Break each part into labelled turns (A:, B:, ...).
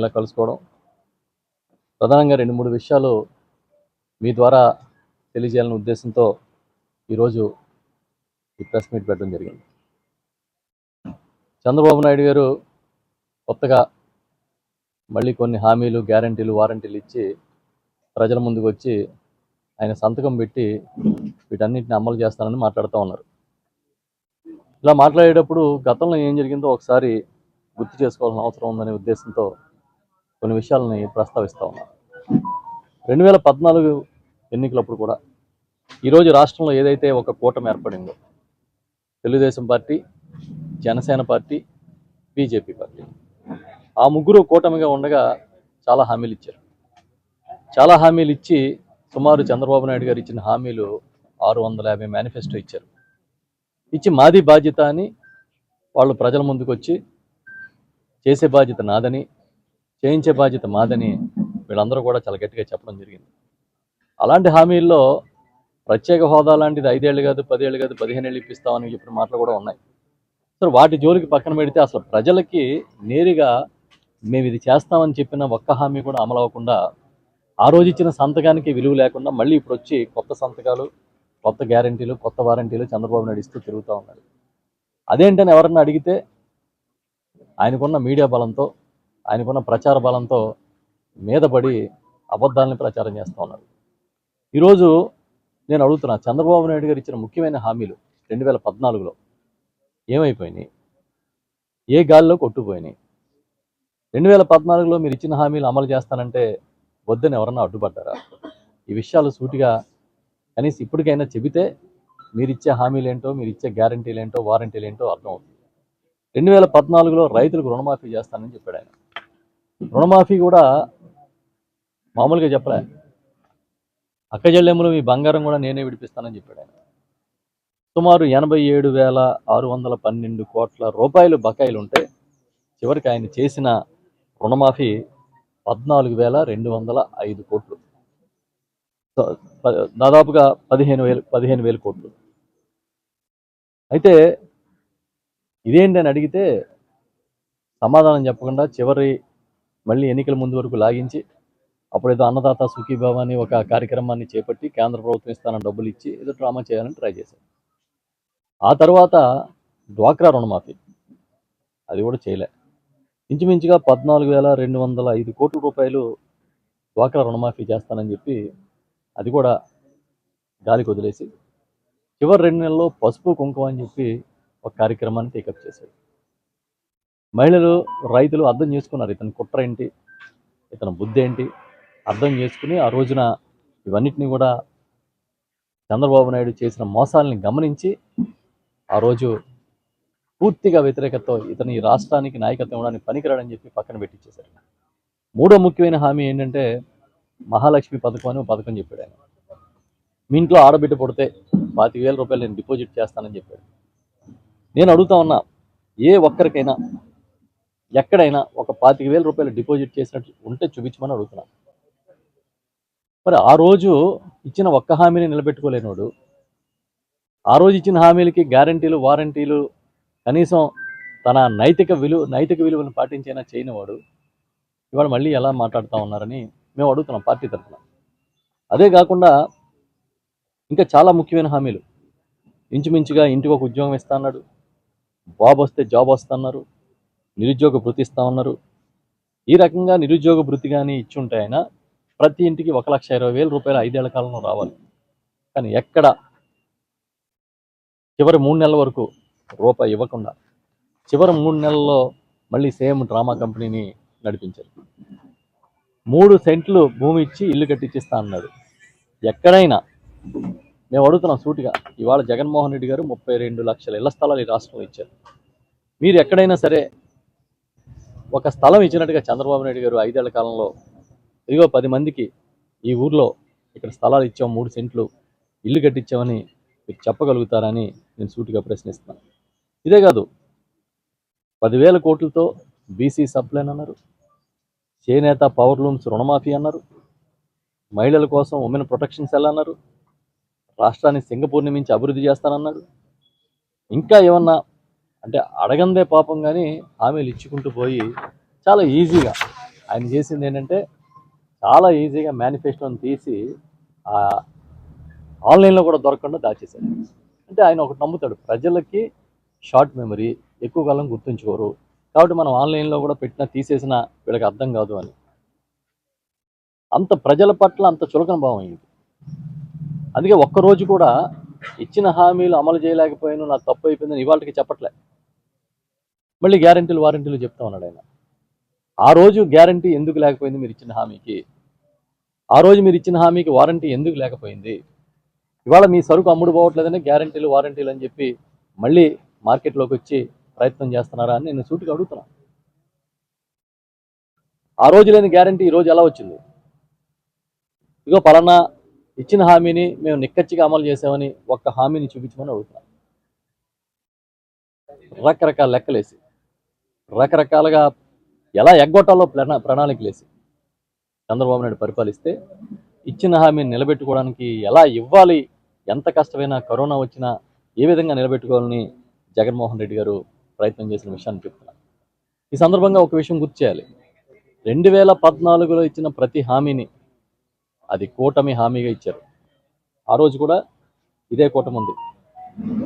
A: ఇలా కలుసుకోవడం. ప్రధానంగా రెండు మూడు విషయాలు మీ ద్వారా తెలియజేయాలనే ఉద్దేశంతో ఈరోజు ఈ ప్రెస్ మీట్ పెట్టడం జరిగింది. చంద్రబాబు నాయుడు గారు కొత్తగా మళ్ళీ కొన్ని హామీలు గ్యారంటీలు వారంటీలు ఇచ్చి ప్రజల ముందుకు వచ్చి ఆయన సంతకం పెట్టి వీటన్నిటిని అమలు చేస్తానని మాట్లాడుతూ ఉన్నారు. ఇలా మాట్లాడేటప్పుడు గతంలో ఏం జరిగిందో ఒకసారి గుర్తు చేసుకోవాల్సిన అవసరం ఉందనే ఉద్దేశంతో కొన్ని విషయాలని ప్రస్తావిస్తూ ఉన్నాను రెండు వేల పద్నాలుగు ఎన్నికలప్పుడు కూడా ఈరోజు రాష్ట్రంలో ఏదైతే ఒక కూటమి ఏర్పడిందో Telugu Desam party Janasena party BJP party ఆ ముగ్గురు కూటమిగా ఉండగా చాలా హామీలు ఇచ్చారు. చాలా హామీలు ఇచ్చి సుమారు చంద్రబాబు నాయుడు గారు ఇచ్చిన హామీలు ఆరు వందల యాభై మేనిఫెస్టో ఇచ్చారు. ఇచ్చి మాది బాధ్యత అని వాళ్ళు ప్రజల ముందుకు వచ్చి చేసే బాధ్యత నాదని చేయించే బాధ్యత మాదని వీళ్ళందరూ కూడా చాలా గట్టిగా చెప్పడం జరిగింది. అలాంటి హామీల్లో ప్రత్యేక హోదా లాంటిది ఐదేళ్ళు కాదు పదేళ్ళు కాదు పదిహేను ఏళ్ళు ఇప్పిస్తామని చెప్పిన మాటలు కూడా ఉన్నాయి. సో వాటి జోలికి పక్కన పెడితే అసలు ప్రజలకి నేరుగా మేము ఇది చేస్తామని చెప్పిన ఒక్క హామీ కూడా అమలు అవ్వకుండా ఆ రోజు ఇచ్చిన సంతకానికి విలువ లేకుండా మళ్ళీ ఇప్పుడు వచ్చి కొత్త సంతకాలు కొత్త గ్యారంటీలు కొత్త వారంటీలు చంద్రబాబు నాయుడు ఇస్తూ తిరుగుతూ ఉన్నాడు అదేంటని ఎవరన్నా అడిగితే ఆయనకున్న మీడియా బలంతో ఆయనకున్న ప్రచార బలంతో మీద పడి అబద్ధాలని ప్రచారం చేస్తూ ఉన్నారు. ఈరోజు నేను అడుగుతున్నా చంద్రబాబు నాయుడు గారు ఇచ్చిన ముఖ్యమైన హామీలు రెండు వేల పద్నాలుగులో ఏమైపోయినాయి? ఏ గాలిలో కొట్టుపోయినాయి రెండు వేల పద్నాలుగులో మీరు ఇచ్చిన హామీలు అమలు చేస్తానంటే వద్దని ఎవరన్నా అడ్డుపడ్డారా? ఈ విషయాలు సూటిగా కనీసం ఇప్పటికైనా చెబితే మీరు ఇచ్చే హామీలు ఏంటో మీరు ఇచ్చే గ్యారంటీలు ఏంటో వారంటీలు ఏంటో అర్థం అవుతుంది రెండు వేల పద్నాలుగులో రైతులకు రుణమాఫీ చేస్తానని చెప్పాడు ఆయన. రుణమాఫీ కూడా మామూలుగా చెప్పలే. అక్కజల్లెమ్మలు మీ బంగారం కూడా నేనే విడిపిస్తానని చెప్పాడు ఆయన. సుమారు ఎనభై ఏడు వేల ఆరు వందల పన్నెండు కోట్ల రూపాయలు బకాయిలు ఉంటే చివరికి ఆయన చేసిన రుణమాఫీ పద్నాలుగు వేల రెండు వందల ఐదు కోట్లు. దాదాపుగా పదిహేను వేలు పదిహేను వేలు కోట్లు. అయితే ఇదేంటి అని అడిగితే సమాధానం చెప్పకుండా చివరి మళ్ళీ ఎన్నికల ముందు వరకు లాగించి అప్పుడేదో అన్నదాత సుఖీభావ అని ఒక కార్యక్రమాన్ని చేపట్టి కేంద్ర ప్రభుత్వం ఇస్తానని డబ్బులు ఇచ్చి ఏదో డ్రామా చేయాలని ట్రై చేశారు ఆ తర్వాత డ్వాక్రా రుణమాఫీ. అది కూడా చేయలే. ఇంచుమించుగా పద్నాలుగు వేల రెండు వందల ఐదు కోట్ల రూపాయలు డ్వాక్రా రుణమాఫీ చేస్తానని చెప్పి అది కూడా గాలికి వదిలేసి చివరి రెండు నెలల్లో పసుపు కుంకుమ అని చెప్పి ఒక కార్యక్రమాన్ని టేకప్ చేశాడు. మహిళలు రైతులు అర్థం చేసుకున్నారు ఇతని కుట్ర ఏంటి ఇతని బుద్ధి ఏంటి అర్థం చేసుకుని ఆ రోజున ఇవన్నిటిని కూడా చంద్రబాబు నాయుడు చేసిన మోసాలని గమనించి ఆ రోజు పూర్తిగా వ్యతిరేకతతో ఇతను ఈ రాష్ట్రానికి నాయకత్వం ఇవ్వడానికి పనికిరాడని చెప్పి పక్కన పెట్టించేశారు మూడో ముఖ్యమైన హామీ ఏంటంటే మహాలక్ష్మి పథకం అని పథకం చెప్పాడు ఆయన. మీ ఇంట్లో ఆడబిడ్డ పుడితే పాతిక వేల రూపాయలు నేను డిపాజిట్ చేస్తానని చెప్పాడు. నేను అడుగుతా ఉన్నా ఏ ఒక్కరికైనా ఎక్కడైనా ఒక పాతిక వేల రూపాయలు డిపాజిట్ చేసినట్టు ఉంటే చూపించమని అడుగుతున్నాను మరి ఆ రోజు ఇచ్చిన ఒక్క హామీని నిలబెట్టుకోలేనోడు ఆ రోజు ఇచ్చిన హామీలకి గ్యారంటీలు వారంటీలు కనీసం తన నైతిక విలువ నైతిక విలువను పాటించైనా చేయనివాడు ఇవాళ మళ్ళీ ఎలా మాట్లాడుతూ ఉన్నారని మేము అడుగుతున్నాం పార్టీ తరఫున. అదే కాకుండా ఇంకా చాలా ముఖ్యమైన హామీలు. ఇంచుమించుగా ఇంటికి ఒక ఉద్యోగం ఇస్తా అన్నాడు బాబు వస్తే జాబ్ వస్తున్నారు నిరుద్యోగ భృతి ఇస్తా ఉన్నారు. ఈ రకంగా నిరుద్యోగ భృతి కానీ ఇచ్చి ఉంటే ఆయన ప్రతి ఇంటికి ఒక లక్ష ఇరవై వేల రూపాయలు ఐదేళ్ళ కాలంలో రావాలి. కానీ ఎక్కడ చివరి మూడు నెలల వరకు రూపాయి ఇవ్వకుండా చివరి మూడు నెలల్లో మళ్ళీ సేమ్ డ్రామా కంపెనీని నడిపించారు. మూడు సెంట్లు భూమి ఇచ్చి ఇల్లు కట్టించిస్తా అన్నాడు. ఎక్కడైనా మేము అడుగుతున్నాం సూటిగా ఇవాళ జగన్మోహన్ రెడ్డి గారు ముప్పై రెండు లక్షల ఇళ్ళ స్థలాలు ఈ రాష్ట్రంలో ఇచ్చారు. మీరు ఎక్కడైనా సరే ఒక స్థలం ఇచ్చినట్టుగా చంద్రబాబు నాయుడు గారు ఐదేళ్ళ కాలంలో ఇదిగో పది మందికి ఈ ఊర్లో ఇక్కడ స్థలాలు ఇచ్చాం మూడు సెంట్లు ఇల్లు కట్టించామని మీరు చెప్పగలుగుతారని నేను సూటిగా ప్రశ్నిస్తున్నాను. ఇదే కాదు పదివేల కోట్లతో బీసీ సప్లైన్ అన్నారు చేనేత పవర్ లూమ్స్ రుణమాఫీ అన్నారు మహిళల కోసం ఉమెన్ ప్రొటెక్షన్ సెల్ అన్నారు రాష్ట్రాన్ని సింగపూర్ని మించి అభివృద్ధి చేస్తానన్నారు ఇంకా ఏమన్నా అంటే అడగందే పాపం కానీ హామీలు ఇచ్చుకుంటూ పోయి చాలా ఈజీగా ఆయన చేసింది ఏంటంటే చాలా ఈజీగా మేనిఫెస్టోని తీసి ఆ ఆన్లైన్లో కూడా దొరకకుండా దాచేశాడు అంటే ఆయన ఒకటి నమ్ముతాడు ప్రజలకి షార్ట్ మెమరీ ఎక్కువ కాలం గుర్తుంచుకోరు. కాబట్టి మనం ఆన్లైన్లో కూడా పెట్టినా తీసేసినా వీళ్ళకి అర్థం కాదు అని. అంత ప్రజల పట్ల అంత చులకన భావం అయింది అందుకే ఒక్కరోజు కూడా ఇచ్చిన హామీలు అమలు చేయలేకపోయాను నాకు తప్పు అయిపోయిందని ఇవాళకి చెప్పట్లే. మళ్ళీ గ్యారంటీలు వారంటీలు చెప్తా ఉన్నాడు ఆయన. ఆ రోజు గ్యారంటీ ఎందుకు లేకపోయింది? మీరు ఇచ్చిన హామీకి. ఆ రోజు మీరు ఇచ్చిన హామీకి వారంటీ ఎందుకు లేకపోయింది? ఇవాళ మీ సరుకు అమ్ముడు పోవట్లేదని గ్యారంటీలు వారంటీలు అని చెప్పి మళ్ళీ మార్కెట్లోకి వచ్చి ప్రయత్నం చేస్తున్నారా అని నేను సూటిగా అడుగుతున్నాను ఆ రోజు లేని గ్యారంటీ ఈ రోజు ఎలా వచ్చింది? ఇగో పలానా ఇచ్చిన హామీని మేము నిక్కచ్చిగా అమలు చేసామని ఒక్క హామీని చూపించమని అడుగుతున్నాం. రకరకాల లెక్కలేసి. రకరకాలుగా ఎలా ఎగ్గొట్టాలో ప్రణా ప్రణాళికలు వేసి చంద్రబాబు నాయుడు పరిపాలిస్తే ఇచ్చిన హామీని నిలబెట్టుకోవడానికి ఎలా ఇవ్వాలి ఎంత కష్టమైనా కరోనా వచ్చినా ఏ విధంగా నిలబెట్టుకోవాలని జగన్మోహన్ రెడ్డి గారు ప్రయత్నం చేసిన విషయాన్ని చెప్తున్నారు. ఈ సందర్భంగా ఒక విషయం గుర్తు చేయాలి. రెండు వేల పద్నాలుగులో ఇచ్చిన ప్రతి హామీని అది కూటమి హామీగా ఇచ్చారు. ఆ రోజు కూడా ఇదే కూటమి ఉంది.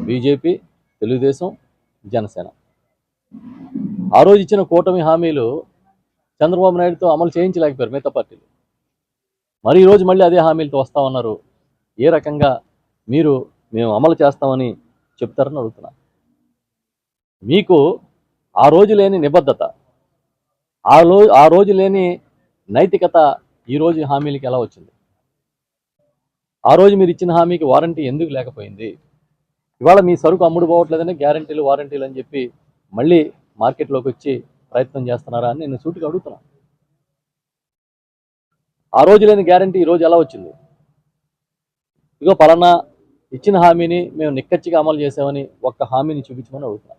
A: బీజేపీ తెలుగుదేశం జనసేన. ఆ రోజు ఇచ్చిన కూటమి హామీలు చంద్రబాబు నాయుడుతో అమలు చేయించలేకపోయారు మిగతా పార్టీలు. మరి ఈరోజు మళ్ళీ అదే హామీలతో వస్తా ఉన్నారు. ఏ రకంగా మీరు మేము అమలు చేస్తామని చెప్తారని అడుగుతున్నా. మీకు ఆ రోజు లేని నిబద్ధత ఆ రోజు ఆ రోజు లేని నైతికత ఈ రోజు హామీలకి ఎలా వచ్చింది? ఆ రోజు మీరు ఇచ్చిన హామీకి వారంటీ ఎందుకు లేకపోయింది? ఇవాళ మీ సరుకు అమ్ముడు పోవట్లేదని గ్యారంటీలు వారంటీలు అని చెప్పి మళ్ళీ మార్కెట్లోకి వచ్చి ప్రయత్నం చేస్తున్నారా అని నేను సూటిగా అడుగుతున్నాను ఆ రోజు లేని గ్యారంటీ ఈ రోజు ఎలా వచ్చింది? ఇగో పలానా ఇచ్చిన హామీని మేము నిక్కచ్చిగా అమలు చేసామని ఒక్క హామీని చూపించమని అడుగుతున్నాం.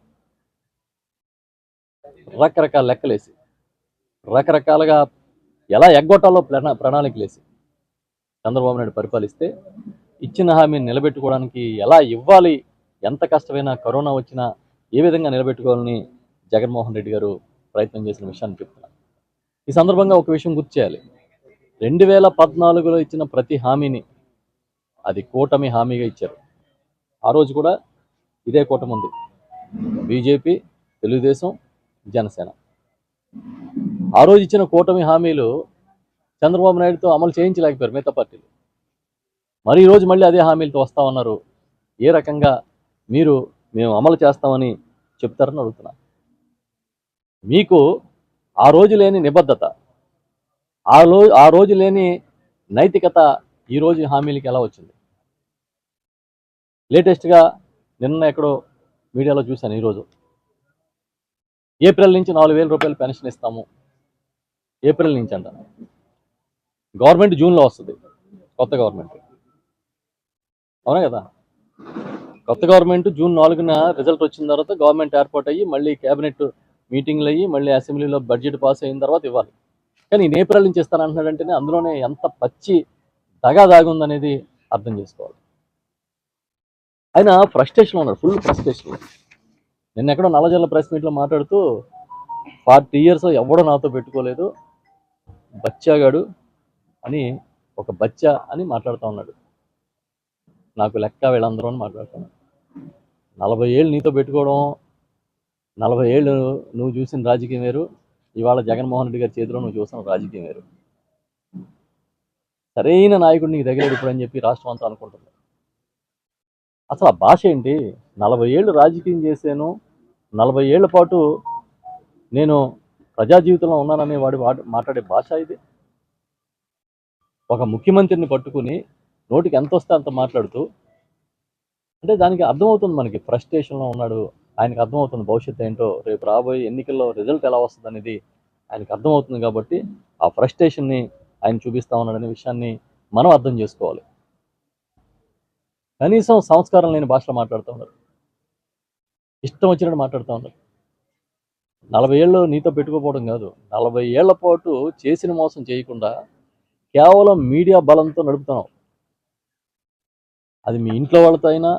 A: రకరకాల లెక్కలేసి రకరకాలుగా ఎలా ఎగ్గొట్టాలో ప్రణా ప్రణాళికలేసి చంద్రబాబు నాయుడు పరిపాలిస్తే ఇచ్చిన హామీని నిలబెట్టుకోవడానికి ఎలా ఇవ్వాలి ఎంత కష్టమైనా కరోనా వచ్చినా ఏ విధంగా నిలబెట్టుకోవాలని జగన్మోహన్ రెడ్డి గారు ప్రయత్నం చేసిన విషయాన్ని చెప్తున్నారు ఈ సందర్భంగా ఒక విషయం గుర్తు చేయాలి. రెండు వేల పద్నాలుగులో ఇచ్చిన ప్రతి హామీని అది కూటమి హామీగా ఇచ్చారు. ఆ రోజు కూడా ఇదే కూటమి ఉంది. బీజేపీ తెలుగుదేశం జనసేన. ఆ రోజు ఇచ్చిన కూటమి హామీలు చంద్రబాబు నాయుడుతో అమలు చేయించలేకపోయారు మిగతా పార్టీలు. మరి ఈరోజు మళ్ళీ అదే హామీలతో వస్తామన్నారు ఏ రకంగా మీరు మేము అమలు చేస్తామని చెప్తారని అడుగుతున్నా. మీకు ఆ రోజు లేని నిబద్ధత ఆ రోజు ఆ రోజు లేని నైతికత ఈ రోజు హామీలకి ఎలా వచ్చింది? లేటెస్ట్గా నిన్న ఎక్కడో మీడియాలో చూశాను ఈరోజు ఏప్రిల్ నుంచి నాలుగు వేల రూపాయలు పెన్షన్ ఇస్తాము. ఏప్రిల్ నుంచి అంట. గవర్నమెంట్ జూన్లో వస్తుంది. కొత్త గవర్నమెంట్. అవునా కదా? కొత్త గవర్నమెంట్ జూన్ నాలుగున రిజల్ట్ వచ్చిన తర్వాత గవర్నమెంట్ ఏర్పాటు అయ్యి మళ్ళీ కేబినెట్ మీటింగ్లు అయ్యి మళ్ళీ అసెంబ్లీలో బడ్జెట్ పాస్ అయిన తర్వాత ఇవ్వాలి. కానీ ఈయన ఏప్రిల్ నుంచి ఇస్తానంటున్నాడంటేనే అందులోనే ఎంత పచ్చి దగా దాగుందనేది అర్థం చేసుకోవాలి. ఆయన ఫ్రస్ట్రేషన్లో ఉన్నాడు ఫుల్ ఫ్రస్ట్రేషన్లో. నిన్న ఎక్కడో నల్లజల్ల ప్రెస్ మీట్లో మాట్లాడుతూ ఫార్టీ ఇయర్స్ ఎవడో నాతో పెట్టుకోలేదు బచ్చాగాడు అని ఒక బచ్చా అని మాట్లాడుతూ ఉన్నాడు. నాకు లెక్క వీళ్ళందరూ అని మాట్లాడుతున్నాడు నలభై ఏళ్ళు నీతో పెట్టుకోవడం నలభై ఏళ్ళు నువ్వు చూసిన రాజకీయం వేరు ఇవాళ జగన్మోహన్ రెడ్డి గారి చేతిలో నువ్వు చూసిన రాజకీయం వేరు. సరైన నాయకుడు నీకు దగ్గర ఇప్పుడు అని చెప్పి రాష్ట్రం అంతా అనుకుంటుంది. అసలు ఆ భాష ఏంటి? నలభై ఏళ్ళు రాజకీయం చేశాను నలభై ఏళ్ళ పాటు నేను ప్రజా జీవితంలో ఉన్నాననే వాడు- మాట్లాడే భాష ఇది. ఒక ముఖ్యమంత్రిని పట్టుకుని నోటికి ఎంత వస్తే అంత మాట్లాడుతూ అంటే దానికి అర్థమవుతుంది మనకి ఫ్రస్ట్రేషన్లో ఉన్నాడు ఆయనకు అర్థమవుతుంది భవిష్యత్తు ఏంటో. రేపు రాబోయే ఎన్నికల్లో రిజల్ట్ ఎలా వస్తుంది అనేది ఆయనకు అర్థమవుతుంది కాబట్టి ఆ ఫ్రస్ట్రేషన్ని ఆయన చూపిస్తా ఉన్నాడనే విషయాన్ని మనం అర్థం చేసుకోవాలి. కనీసం సంస్కారం లేని భాషలో మాట్లాడుతూ ఉన్నారు. ఇష్టం వచ్చినట్టు మాట్లాడుతూ ఉన్నారు. నలభై ఏళ్ళు నీతో పెట్టుకోపోవడం కాదు. నలభై ఏళ్ళ పాటు చేసిన మోసం చేయకుండా కేవలం మీడియా బలంతో నడుపుతున్నావు. అది మీ ఇంట్లో వాళ్ళతో అయినా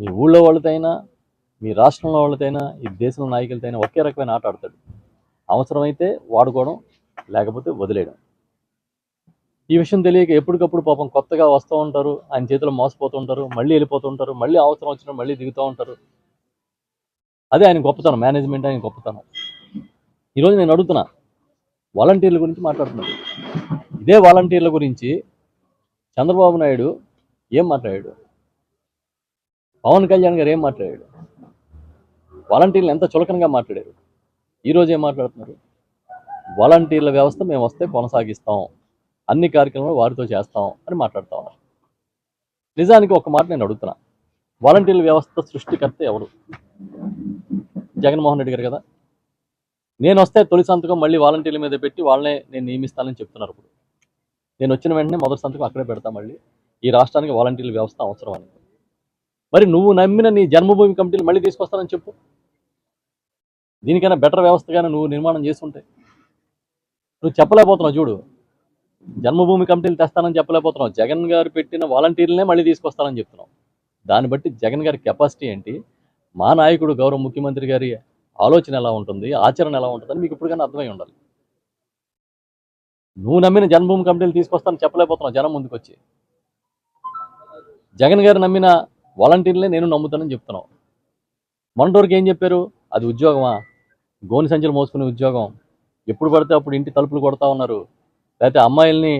A: మీ ఊళ్ళో వాళ్ళతో అయినా మీ రాష్ట్రంలో వాళ్ళతో అయినా ఈ దేశంలో నాయకులతో అయినా ఒకే రకమైన ఆట ఆడతాడు. అవసరమైతే వాడుకోవడం లేకపోతే వదిలేయడం. ఈ విషయం తెలియక ఎప్పటికప్పుడు పాపం కొత్తగా వస్తూ ఉంటారు ఆయన చేతిలో మోసపోతూ ఉంటారు మళ్ళీ వెళ్ళిపోతూ ఉంటారు మళ్ళీ అవసరం వచ్చినా మళ్ళీ దిగుతూ ఉంటారు. అదే ఆయన గొప్పతనం మేనేజ్మెంట్ ఆయన గొప్పతనం. ఈరోజు నేను అడుగుతున్నా వాలంటీర్ల గురించి మాట్లాడుతున్నాను ఇదే వాలంటీర్ల గురించి చంద్రబాబు నాయుడు ఏం మాట్లాడాడు? పవన్ కళ్యాణ్ గారు ఏం మాట్లాడాడు? వాలంటీర్లు ఎంత చులకనగా మాట్లాడారు. ఈరోజు ఏం మాట్లాడుతున్నారు? వాలంటీర్ల వ్యవస్థ మేము వస్తే కొనసాగిస్తాం. అన్ని కార్యక్రమాలు వారితో చేస్తాం అని మాట్లాడుతూ ఉన్నారు. నిజానికి ఒక మాట నేను అడుగుతున్నా. వాలంటీర్ల వ్యవస్థ సృష్టికర్త ఎవరు? జగన్మోహన్ రెడ్డి గారు కదా. నేను వస్తే తొలి సంతకం మళ్ళీ వాలంటీర్ల మీద పెట్టి వాళ్ళనే నేను నియమిస్తానని చెప్తున్నారు ఇప్పుడు. నేను వచ్చిన వెంటనే మొదటి సంతకం అక్కడే పెడతా మళ్ళీ. ఈ రాష్ట్రానికి వాలంటీర్ల వ్యవస్థ అవసరం అని మరి నువ్వు నమ్మిన నీ జన్మభూమి కమిటీలు మళ్ళీ తీసుకొస్తానని చెప్పు. దీనికైనా బెటర్ వ్యవస్థగానే నువ్వు నిర్మాణం చేస్తుంటే. నువ్వు చెప్పలేకపోతున్నావు చూడు. జన్మభూమి కమిటీలు తెస్తానని చెప్పలేకపోతున్నావు. జగన్ గారు పెట్టిన వాలంటీర్లనే మళ్ళీ తీసుకొస్తానని చెప్తున్నావు. దాన్ని బట్టి జగన్ గారి కెపాసిటీ ఏంటి? మా నాయకుడు గౌరవ ముఖ్యమంత్రి గారి ఆలోచన ఎలా ఉంటుంది? ఆచరణ ఎలా ఉంటుందని మీకు ఇప్పటికైనా అర్థమై ఉండాలి. నువ్వు నమ్మిన జన్మభూమి కమిటీలు తీసుకొస్తానని చెప్పలేకపోతున్నావు జనం ముందుకొచ్చి. జగన్ గారు నమ్మిన వాలంటీర్లే నేను నమ్ముతానని చెప్తున్నావు. మొన్నటి ఏం చెప్పారు? అది ఉద్యోగమా? గోని సంచులు మోసుకునే ఉద్యోగం. ఎప్పుడు పడితే అప్పుడు ఇంటి తలుపులు కొడతా ఉన్నారు. లేకపోతే అమ్మాయిల్ని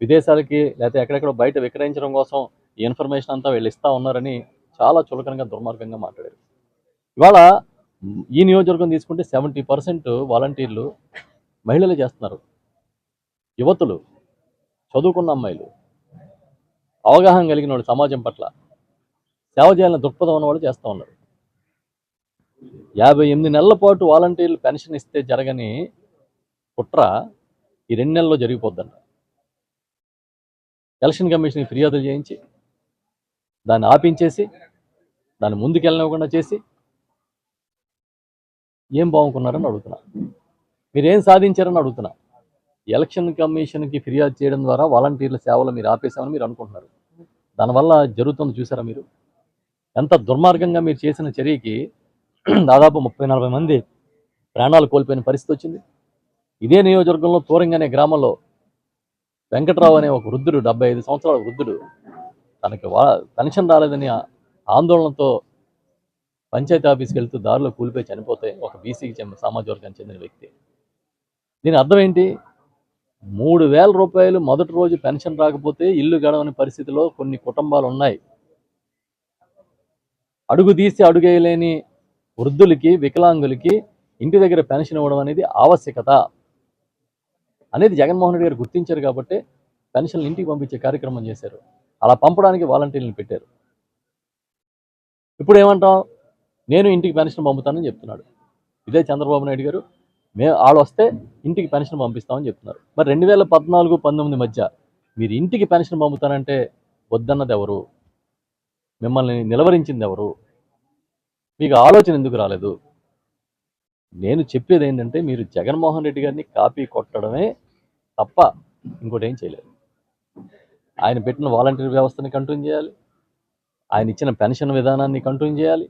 A: విదేశాలకి లేకపోతే ఎక్కడెక్కడ బయట విక్రయించడం కోసం ఈ ఇన్ఫర్మేషన్ అంతా వీళ్ళు ఇస్తా ఉన్నారని చాలా చులకనగా దుర్మార్గంగా మాట్లాడారు. ఇవాళ ఈ నియోజకవర్గం తీసుకుంటే సెవెంటీ పర్సెంట్ వాలంటీర్లు మహిళలే చేస్తున్నారు. యువతులు చదువుకున్న అమ్మాయిలు అవగాహన కలిగిన వాళ్ళు సమాజం పట్ల సేవ చేయాలని దృక్పథం ఉన్న వాళ్ళు చేస్తూ ఉన్నారు. యాభై ఎనిమిది నెలల పాటు వాలంటీర్లు పెన్షన్ ఇస్తే జరగని కుట్ర ఈ రెండు నెలల్లో జరిగిపోద్దంట. ఎలక్షన్ కమిషన్ ఫిర్యాదులు చేయించి దాన్ని ఆపించేసి దాన్ని ముందుకెళ్ళనివ్వకుండా చేసి ఏం బాగుకున్నారని అడుగుతున్నా. మీరేం సాధించారని అడుగుతున్నా. ఎలక్షన్ కమిషన్కి ఫిర్యాదు చేయడం ద్వారా వాలంటీర్ల సేవలు మీరు ఆపేశామని మీరు అనుకుంటున్నారు. దానివల్ల జరుగుతుంది చూసారా మీరు? ఎంత దుర్మార్గంగా మీరు చేసిన చర్యకి దాదాపు ముప్పై నలభై మంది ప్రాణాలు కోల్పోయిన పరిస్థితి వచ్చింది. ఇదే నియోజకవర్గంలో తూరంగా అనే గ్రామంలో వెంకట్రావు అనే ఒక వృద్ధుడు డెబ్బై ఐదు సంవత్సరాల వృద్ధుడు తనకి వా పెన్షన్ రాలేదని ఆందోళనతో పంచాయతీ ఆఫీస్కి వెళ్తూ దారిలో కూలిపోయి చనిపోతే ఒక బీసీకి చెందిన సామాజిక వర్గానికి చెందిన వ్యక్తి. దీని అర్థం ఏంటి? మూడు వేల రూపాయలు మొదటి రోజు పెన్షన్ రాకపోతే ఇల్లు గడవని పరిస్థితిలో కొన్ని కుటుంబాలు ఉన్నాయి. అడుగు తీసి అడుగేయలేని వృద్ధులకి వికలాంగులకి ఇంటి దగ్గర పెన్షన్ ఇవ్వడం అనేది ఆవశ్యకత. అనేది జగన్మోహన్ రెడ్డి గారు గుర్తించారు కాబట్టి పెన్షన్లు ఇంటికి పంపించే కార్యక్రమం చేశారు. అలా పంపడానికి వాలంటీర్లను పెట్టారు. ఇప్పుడు ఏమంటాం? నేను ఇంటికి పెన్షన్ పంపుతానని చెప్తున్నాడు. ఇదే చంద్రబాబు నాయుడు గారు. మే వాళ్ళు వస్తే ఇంటికి పెన్షన్ పంపిస్తామని చెప్తున్నారు. మరి రెండు వేల పద్నాలుగు పంతొమ్మిది మధ్య మీరు ఇంటికి పెన్షన్ పంపుతానంటే వద్దన్నది ఎవరు? మిమ్మల్ని నిలవరించింది ఎవరు? మీకు ఆలోచన ఎందుకు రాలేదు? నేను చెప్పేది ఏంటంటే మీరు జగన్మోహన్ రెడ్డి గారిని కాపీ కొట్టడమే తప్ప ఇంకోటి ఏం చేయలేదు. ఆయన పెట్టిన వాలంటీర్ వ్యవస్థని కంటిన్యూ చేయాలి. ఆయన ఇచ్చిన పెన్షన్ విధానాన్ని కంటిన్యూ చేయాలి.